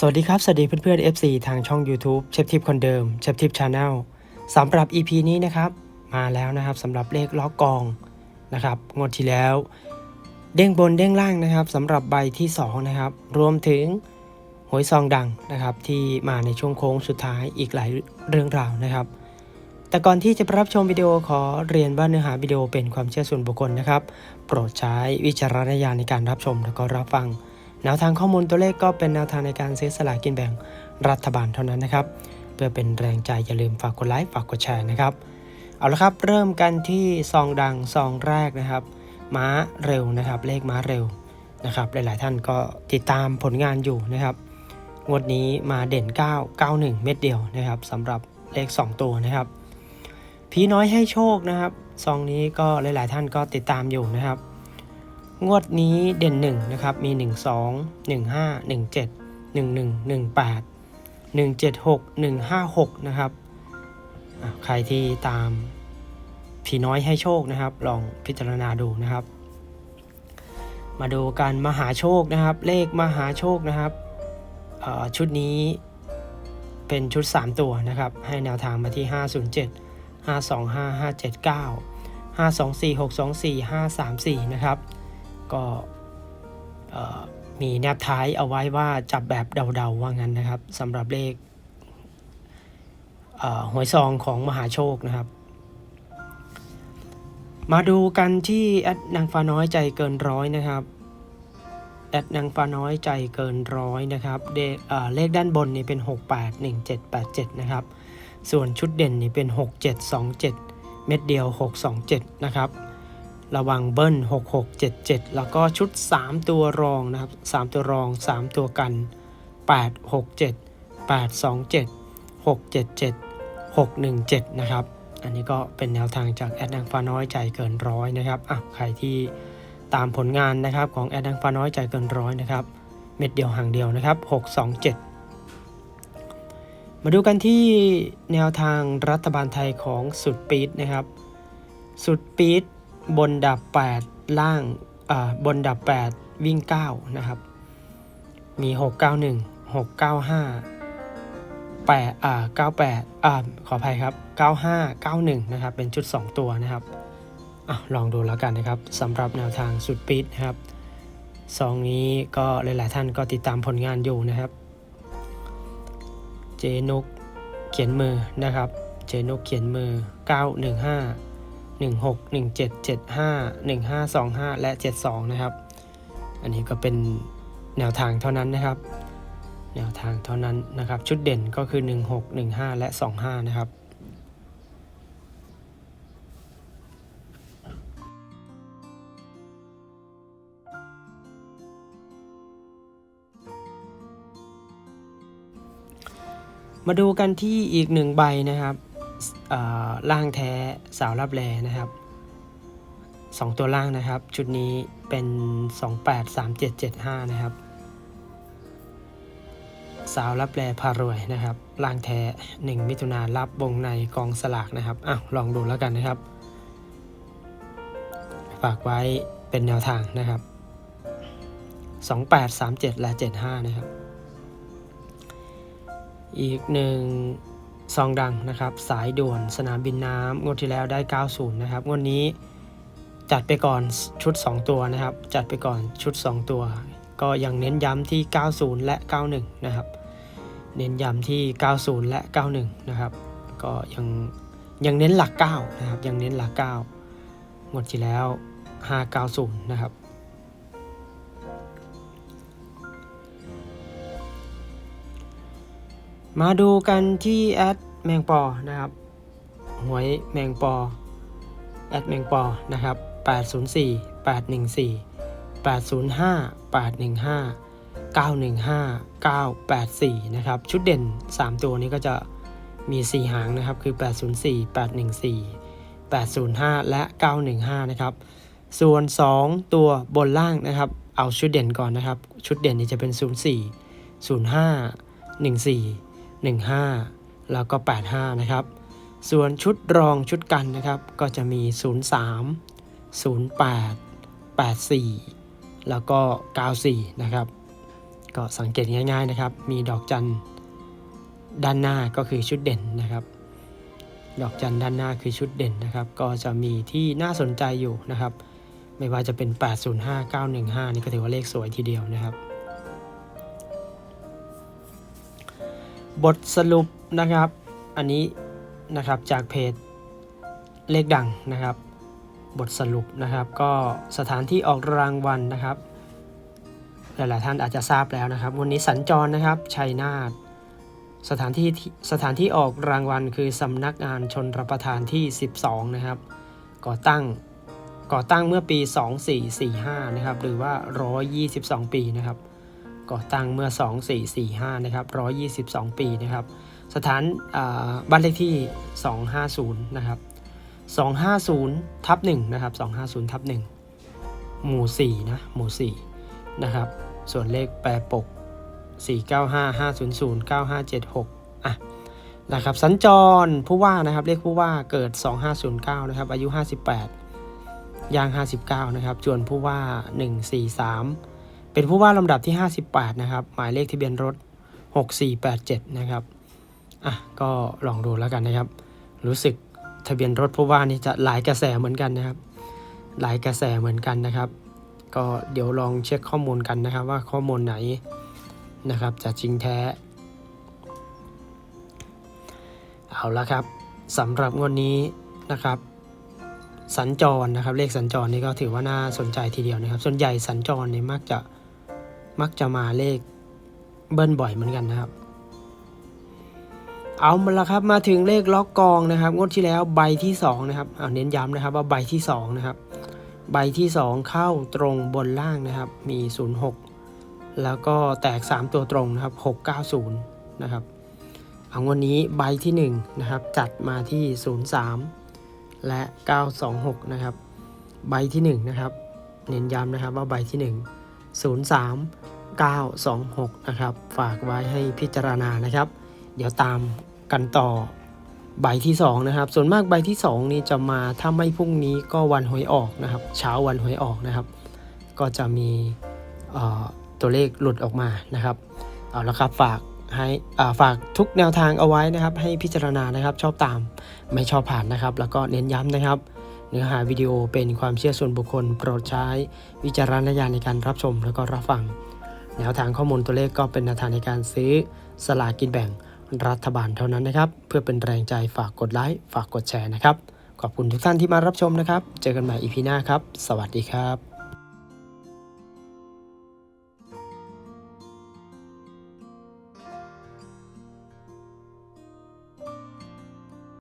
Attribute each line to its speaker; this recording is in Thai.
Speaker 1: สวัสดีครับ สวัสดีเพื่อนๆ FC ทางช่อง YouTube เชฟทิปคนเดิมเชฟทิปชาแนลสำหรับ EP นี้นะครับ มาแล้วนะครับสำหรับเลขล้อกองนะครับงวดที่แล้ว เด้งบนเด้งล่างนะครับสำหรับใบที่ 2 นะครับ รวมถึงหวยซองดังนะครับ ที่มาในช่วงโค้งสุดท้ายอีกหลายเรื่องราวนะครับ แต่ก่อนที่จะรับชมวิดีโอขอเรียนว่าเนื้อหาวิดีโอเป็นความเชื่อส่วนบุคคลนะครับ โปรดใช้วิจารณญาณในการรับชมและก็รับฟัง แนวทางข้อมูลตัวเลขก็เป็นแนวทางในการซื้อสลากกินแบ่งรัฐบาลเท่านั้นนะครับ เพื่อเป็นแรงใจอย่าลืมฝากกดไลค์ฝากกดแชร์นะครับ เอาละครับเริ่มกันที่ซองดังซองแรกนะครับ ม้าเร็วนะครับ เลขม้าเร็วนะครับ หลายๆท่านก็ติดตามผลงานอยู่นะครับ งวดนี้มาเด่น 9 91 เม็ดเดียวนะครับสำหรับเลข 2 ตัวนะครับ ผีน้อยให้โชคนะครับ ซองนี้ก็หลายๆท่านก็ติดตามอยู่นะครับ งวดนี้เด่น1นะครับมี 1 2 1 5 1 7 1 1 1 8 1 7 6 1 5 6 นะครับใครที่ตามผีน้อยให้โชคนะครับ ลองพิจารณาดูนะครับ มาดูการมหาโชคนะครับ เลขมหาโชคนะครับชุดนี้เป็นชุด 3 ตัวนะครับ ให้แนวทางมาที่ 507 525 579 524 624 534 นะครับ ก็มีแนบท้ายเอาไว้ว่าจับแบบเดาๆว่างั้นนะครับสำหรับเลขหวยซองของมหาโชคนะครับ มาดูกันที่แอดนางฟ้าน้อยใจเกินร้อยนะครับแอดนางฟ้าน้อยใจเกินร้อยนะครับเเลขด้านบนนี่เป็น 681787 นะครับ ส่วนชุดเด่นนี่เป็น 6727 เม็ดเดียว 627 นะครับ ระวังเบิ้ล 6677 แล้วก็ชุด 3 ตัวรองนะครับ 3 ตัวรอง 3 ตัวกัน 867 827 677 617 นะครับ อันนี้ก็เป็นแนวทางจากแอดดังฟ้าน้อยใจเกินร้อยนะครับอะใครที่ตามผลงานนะครับของแอดดังฟ้าน้อยใจเกินร้อยนะครับ เม็ดเดียวห่างเดียวนะครับ 627มาดูกันที่แนวทางรัฐบาลไทยของสุดปีดนะครับ สุดปีด บนดับ 8 ล่างบนดับ 8 วิ่ง 9 นะครับ มี 691 695 8อ่า98อ่าขออภัยครับ 95 91 นะครับ เป็นชุด 2 ตัวนะครับอะลองดูแล้วกันนะครับสำหรับแนวทางสุดปิดนะครับซองนี้ก็หลาย ๆ ท่านก็ติดตามผลงานอยู่นะครับ เจนุกเขียนมือนะครับ เจนุกเขียนมือ 915 16 17 75 1525 และ 72 นะครับ อันนี้ก็เป็นแนวทางเท่านั้นนะครับ แนวทางเท่านั้นนะครับ ชุดเด่นก็คือ 16 15 และ 25 นะครับมาดูกันที่อีกหนึ่งใบนะครับ ล่างแท้สาวรับแลนะครับสองตัวล่างนะครับ ชุดนี้เป็น 283775 นะครับ สาวรับแลพารวยนะครับ ล่างแท้ 1 มิถุนารับวงในกองสลากนะครับอ้าวลองดูแล้วกันนะครับ ฝากไว้เป็นแนวทางนะครับ 2837และ75 นะครับ อีกหนึ่ง ซองดังนะครับ สายด่วนสนามบินน้ำงวดที่แล้วได้ 90 นะครับ งวดนี้จัดไปก่อนชุด 2 ตัวนะครับ จัดไปก่อนชุด 2 ตัว ก็ยังเน้นย้ำที่ 90 และ 91 นะครับ เน้นย้ำที่ 90 และ 91 นะครับ ก็ยังยังเน้นหลัก 9 นะครับ ยังเน้นหลัก 9 งวดที่แล้ว 590 นะครับ มาดูกันที่แอดแมงปอนะครับ หวยแมงปอ แอดแมงปอนะครับ 804 814 805 815 915 984 นะครับ ชุดเด่น 3 ตัวนี้ก็จะมี 4 หางนะครับ คือ 804 814 805 และ 915 นะครับ ส่วน 2 ตัวบนล่างนะครับ เอาชุดเด่นก่อนนะครับ ชุดเด่นนี้จะเป็น 04 05 14 15 แล้วก็ 85 นะครับ ส่วนชุดรองชุดกันนะครับ ก็จะมี 03 08 84 แล้วก็ 94 นะครับ ก็สังเกตง่ายๆนะครับ มีดอกจันด้านหน้าก็คือชุดเด่นนะครับ ดอกจันด้านหน้าคือชุดเด่นนะครับ ก็จะมีที่น่าสนใจอยู่นะครับ ไม่ว่าจะเป็น 805 915 นี่ก็ถือว่าเลขสวยทีเดียวนะครับ บทสรุปนะครับ อันนี้นะครับจากเพจเลขดังนะครับ บทสรุปนะครับ ก็สถานที่ออกรางวัลนะครับ หลาย ๆ ท่านอาจจะทราบแล้วนะครับ วันนี้สัญจรนะครับชัยนาทสถานที่ที่สถานที่ออกรางวัลคือสำนักงานชนรับประทานที่ 12 นะครับ ก่อตั้งก่อตั้งเมื่อปี 2445 นะครับ หรือว่า 122 ปีนะครับ ก่อตั้งเมื่อ 2445 นะครับ 122 ปีนะครับ สถานบ้านเลขที่ 250 นะครับ 250 ทับ1นะครับ 250 ทับ1หมู่4นะหมู่4นะครับ ส่วนเลขแปรปก 495 500 9576 อะนะครับ สัญจรผู้ว่านะครับ เลขผู้ว่าเกิด 2509 นะครับ อายุ 58ย่าง 59 นะครับ จวนผู้ว่า 143 เป็นผู้ว่าลำดับที่ 58 นะครับ หมายเลขทะเบียนรถ 6487 นะครับ อะ ก็ลองดูแล้วกันนะครับ รู้สึกทะเบียนรถผู้ว่านี่จะหลายกระแสเหมือนกันนะครับ หลายกระแสเหมือนกันนะครับ ก็เดี๋ยวลองเช็คข้อมูลกันนะครับ ว่าข้อมูลไหนนะครับจะจริงแท้ เอาละครับสำหรับงวดนี้นะครับสัญจรนะครับเลขสัญจรนี่ก็ถือว่าน่าสนใจทีเดียวนะครับ ส่วนใหญ่สัญจรเนี่ยมักจะ มักจะมาเลขเบิ้ลบ่อยเหมือนกันนะครับ เอามาละครับมาถึงเลขล็อกกองนะครับ งวดที่แล้วใบที่2นะครับเอาเน้นย้ำนะครับว่าใบที่2นะครับใบที่ 2 เข้าตรงบนล่างนะครับ มี 06 แล้วก็แตก 3 ตัวตรงนะครับ 690 นะครับเอางวดนี้ใบที่ 1 นะครับ จัดมาที่ 03 และ 926 นะครับ ใบที่ 1 นะครับ เน้นย้ำนะครับว่าใบที่ 1 03 926 นะครับ ฝากไว้ให้พิจารณานะครับ เดี๋ยวตามกันต่อใบที่ 2 นะครับ ส่วนมากใบที่ 2 นี้จะมาถ้าไม่พรุ่งนี้ก็วันหวยออกนะครับ เช้าวันหวยออกนะครับ ก็จะมีตัวเลขหลุดออกมานะครับ เอาละครับฝากให้ฝากทุกแนวทางเอาไว้นะครับ ให้พิจารณานะครับ ชอบตามไม่ชอบผ่านนะครับ แล้วก็เน้นย้ำนะครับ เนื้อหาวิดีโอเป็นความเชื่อส่วนบุคคล โปรดใช้ วิจารณญาณในการรับชมและก็รับฟัง แนวทางข้อมูลตัวเลขก็เป็นแนวทางในการซื้อสลากกินแบ่งรัฐบาลเท่านั้นนะครับ เพื่อเป็นแรงใจฝากกดไลค์ฝากกดแชร์นะครับ ขอบคุณทุกท่านที่มารับชมนะครับ เจอกันใหม่อีพีหน้าครับ สวัสดีครับ